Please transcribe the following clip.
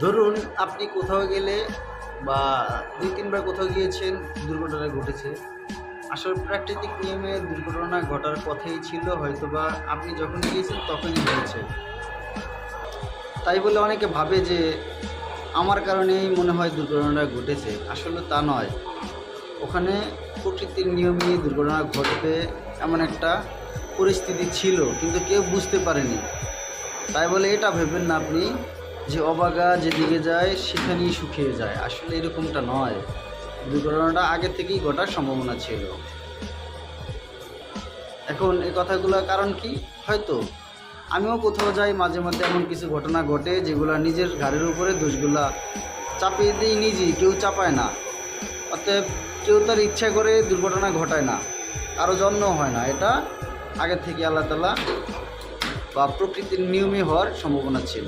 ধরুন আপনি কোথাও গেলে বা দুই তিনবার কোথাও গিয়েছেন, দুর্ঘটনা ঘটেছে। আসলে প্রাকৃতিক নিয়মে দুর্ঘটনা ঘটার কথাই ছিল, হয়তোবা আপনি যখন গিয়েছেন তখনই হয়েছে। তাই বলে অনেকে ভাবে যে আমার কারণেই মনে হয় দুর্ঘটনাটা ঘটেছে। আসলে তা নয়। ওখানে প্রকৃতির নিয়মে দুর্ঘটনা ঘটবে এমন একটা পরিস্থিতি ছিল, কিন্তু কেউ বুঝতে পারেনি। তাই বলে এটা ভেবেন না আপনি। যে অবাগা যেদিকে যায়, সেখানেই শুকিয়ে যায়। আসলে এরকমটা নয়। দুর্ঘটনাটা আগে থেকেই ঘটার সম্ভাবনা ছিল। এখন এই কথাগুলোর কারণ কি? হয়তো। আমিও কোথাও যাই, মাঝে মাঝে এমন কিছু ঘটনা ঘটে যেগুলো নিজের ঘাড়ের উপরে দোষগুলা চাপিয়ে দিই নিজেই। কেউ চাপায় না। অতএব কেউ তার ইচ্ছা করে দুর্ঘটনা ঘটায় না। কারও জন্ম হয় না। এটা আগে থেকে আল্লাহ তালা বা প্রকৃতির নিয়মে হওয়ার সম্ভাবনা ছিল।